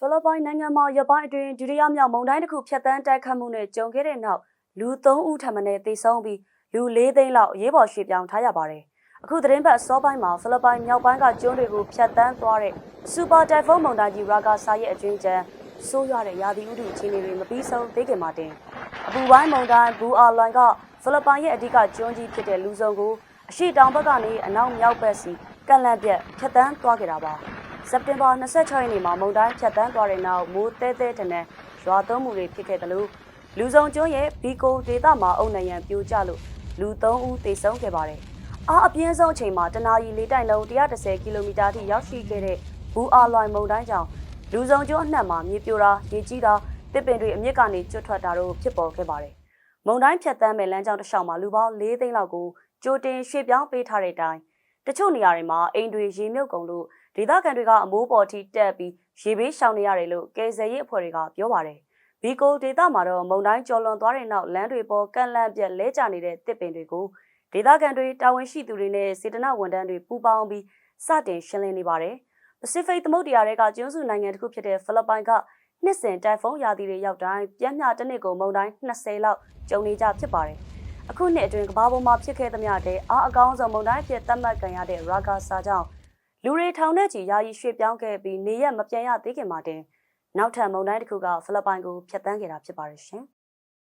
ဖိလစ်ပိုင်နိုင်ငံမှာရပိုင်းအတွင်းဒုတိယမြောက်မုန်တိုင်းတစ်ခုဖျက်ဆီးတိုက်ခတ်မှုနဲ့ကြုံခဲ့တဲ့နောက်လူ3ဦးထပ်မံသေဆုံးပြီးလူ4သိန်းလောက်အရေးပေါ်ရွှေ့ပြောင်းထားရပါတယ်။အခုသတင်းပတ်အစောပိုင်းမှာဖိလစ်ပိုင်မြောက်ပိုင်းကကျွန်းတွေကိုဖျက်ဆီးသွားတဲ့စူပါတိုင်ဖုန်းမုန်တိုင်းကြီးရာဂါဆာရဲ့အကျွင်းချမ်းဆိုးရွားတဲ့ရာသီဥတုအခြေအနေတွေမပြီးဆုံးသေးခင်မှာတင်အပူပိုင်းမုန်တိုင်းဘူအာလွန်ကဖိလစ်ပိုင်ရဲ့အဓိကကျွန်းကြီးဖြစ်တဲ့လူစုံကိုအရှိတောင်ဘက်ကနေအနောက်မြောက်ဘက်စီကန့်လန့်ပြက်ဖျက်ဆီးသွားခဲ့တာပါ။ စက်တင်ဘာ26ရက်နေ့မှာမုန်တိုင်းဖြတ်တန်းသွားတဲ့နောက်မိုးတဲတဲတနက်ရွာသွန်းမှုတွေဖြစ်ခဲ့တယ်လို့လူစုံကျွန်းရဲ့ဘီကိုဒေသမှာအုံနံရံပြိုကျလို့လူ3ဦးသေဆုံးခဲ့ပါတယ်။အားအပြင်းဆုံးအချိန်မှာတနာရီလေးတိုင်လုံး130ကီလိုမီတာထိရောက်ရှိခဲ့တဲ့ဘူအာလွိုင်မုန်တိုင်းကြောင့်လူစုံကျွန်းအနှံ့မှာမြေပြိုတာရေကြီးတာတစ်ပင်တွေအမြင့်ကနေကျွတ်ထွက်တာတို့ဖြစ်ပေါ်ခဲ့ပါတယ်။မုန်တိုင်းဖြတ်တန်းမဲ့လမ်းကြောင်းတစ်လျှောက်မှာလူပေါင်း၄သိန်းလောက်ကိုကြိုတင်ရွှေ့ပြောင်းပေးထားတဲ့အတိုင်း တချို့နေရာတွေမှာအိမ်တွေရေမြုပ်ကုန်လို့ဒေသခံတွေကအမိုးပေါ်ထိတက်ပြီးရေဘေးရှောင်နေရတယ်လို့ကယ်ဆယ်ရေးအဖွဲ့တွေကပြောပါတယ်။ဘီကိုဒေသမှာတော့မုန်တိုင်းကျော်လွန်သွားတဲ့နောက်လမ်းတွေပေါ်ကန့်လန့်ပြက်လဲကျနေတဲ့တစ်ပင်တွေကိုဒေသခံတွေတာဝန်ရှိသူတွေနဲ့စေတနာဝန်ထမ်းတွေပူးပေါင်းပြီးစတင်ရှင်းလင်းနေပါတယ်။ Pacific သမုဒ္ဒရာတွေကကျွန်းစုနိုင်ငံတစ်ခုဖြစ်တဲ့ဖိလစ်ပိုင်ကနှစ်စဉ်တိုင်ဖုန်းရာသီတွေရောက်တိုင်းပြင်းပြတစ်နှစ်ကိုမုန်တိုင်း20လောက်ကျုံနေကြဖြစ်ပါတယ်။ အခုနှစ်အတွင်းကမ္ဘာပေါ်မှာဖြစ်ခဲ့သမျှတဲ့အားအကောင်းဆုံးမုန်တိုင်းဖြစ်သတ်မှတ်ခံရတဲ့ရာဂါဆာကြောင့်လူတွေထောင်ထဲချီယာယီရွှေ့ပြောင်းခဲ့ပြီးနေရက်မပြန်ရသေးခင်မှာတင်နောက်ထပ်မုန်တိုင်းတစ်ခုကဖိလစ်ပိုင်ကိုဖျက်ဆီးခဲ့တာဖြစ်ပါတယ်ရှင်